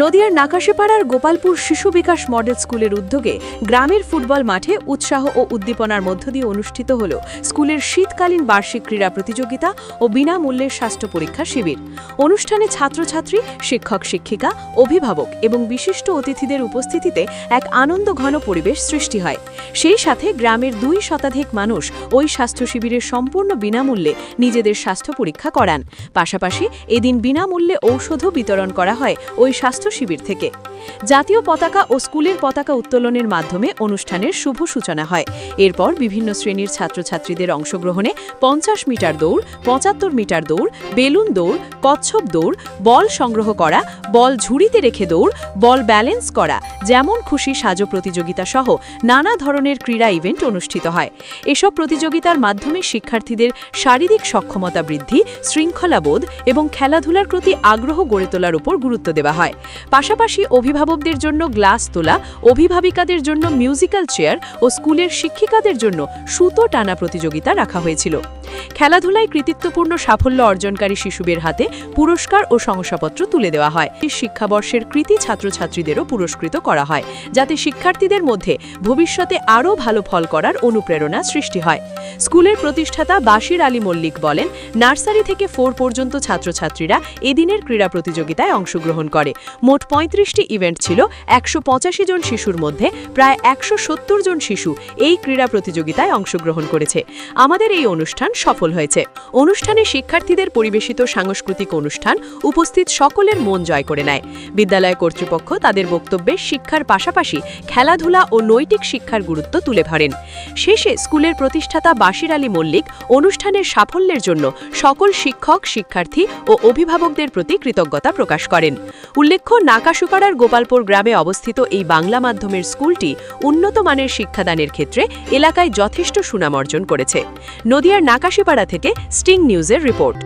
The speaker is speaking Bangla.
নদিয়ার নাকাশেপাড়ার গোপালপুর শিশু বিকাশ মডেল স্কুলের উদ্যোগে গ্রামের ফুটবল মাঠে উৎসাহ ও উদ্দীপনার মধ্য দিয়ে অনুষ্ঠিত হল স্কুলের শীতকালীন বার্ষিক ক্রীড়া প্রতিযোগিতা ও বিনামূল্যের স্বাস্থ্য পরীক্ষা শিবির। অনুষ্ঠানে ছাত্রছাত্রী, শিক্ষক শিক্ষিকা, অভিভাবক এবং বিশিষ্ট অতিথিদের উপস্থিতিতে এক আনন্দ ঘন পরিবেশ সৃষ্টি হয়। সেই সাথে গ্রামের দুই শতাধিক মানুষ ওই স্বাস্থ্য শিবিরের সম্পূর্ণ বিনামূল্যে নিজেদের স্বাস্থ্য পরীক্ষা করান। পাশাপাশি এদিন বিনামূল্যে ঔষধও বিতরণ করা হয় ওই স্বাস্থ্য শিবির থেকে। জাতীয় পতাকা ও স্কুলের পতাকা উত্তোলনের মাধ্যমে অনুষ্ঠানের শুভ সূচনা হয়। এরপর বিভিন্ন শ্রেণির ছাত্রছাত্রীদের অংশগ্রহণে পঞ্চাশ মিটার দৌড়, পঁচাত্তর মিটার দৌড়, বেলুন দৌড়, কচ্ছপ দৌড়, বল সংগ্রহ করা, বল ঝুড়িতে রেখে দৌড়, বল ব্যালেন্স করা, যেমন খুশি সাজো প্রতিযোগিতা সহ নানা ধরনের ক্রীড়া ইভেন্ট অনুষ্ঠিত হয়। এসব প্রতিযোগিতার মাধ্যমে শিক্ষার্থীদের শারীরিক সক্ষমতা বৃদ্ধি, শৃঙ্খলাবোধ এবং খেলাধুলার প্রতি আগ্রহ গড়ে তোলার উপর গুরুত্ব দেওয়া হয়। পাশাপাশি অভিভাবকদের জন্য গ্লাস তোলা, অভিভাবিকাদের জন্য মিউজিক্যাল চেয়ার ও স্কুলের শিক্ষিকাদের জন্য সুতো টানা প্রতিযোগিতা রাখা হয়েছিল। খেলাধুলায় কৃতিত্বপূর্ণ সাফল্য অর্জনকারী শিশুদের হাতে পুরস্কার ও শংসাপত্র তুলে দেওয়া হয়। শিক্ষাবর্ষের কৃতি ছাত্রছাত্রীদেরও পুরস্কৃত করা হয়, যাতে শিক্ষার্থীদের মধ্যে ভবিষ্যতে আরও ভালো ফল করার অনুপ্রেরণা সৃষ্টি হয়। স্কুলের প্রতিষ্ঠাতা বাশির আলী মল্লিক বলেন, নার্সারি থেকে ফোর পর্যন্ত ছাত্রছাত্রীরা এদিনের ক্রীড়া প্রতিযোগিতায় অংশগ্রহণ করে। মোট পঁয়ত্রিশটি ইভেন্ট ছিল, একশো পঁচাশি জন শিশুর মধ্যে প্রায় একশো সত্তর জন শিশু এই ক্রীড়া প্রতিযোগিতায় অংশগ্রহণ করেছে। আমাদের এই অনুষ্ঠান সফল হয়েছে। অনুষ্ঠানে শিক্ষার্থীদের পরিবেশিত সাংস্কৃতিক অনুষ্ঠান উপস্থিত সকলের মন জয় করে নেয়। বিদ্যালয় কর্তৃপক্ষ তাদের বক্তব্যে শিক্ষার পাশাপাশি খেলাধুলা ও নৈতিক শিক্ষার গুরুত্ব তুলে ধরেন। শেষে স্কুলের প্রতিষ্ঠাতা বাশির আলী মল্লিক অনুষ্ঠানের সাফল্যের জন্য সকল শিক্ষক, শিক্ষার্থী ও অভিভাবকদের প্রতি কৃতজ্ঞতা প্রকাশ করেন। উল্লেখ্য নাকাশুপাড়ার গোপালপুর গ্রামে অবস্থিত এই বাংলা মাধ্যমের স্কুলটি উন্নত মানের শিক্ষাদানের ক্ষেত্রে এলাকায় যথেষ্ট সুনাম অর্জন করেছে। নদিয়ার নাকাশিপাড়া থেকে স্টিং নিউজের রিপোর্ট।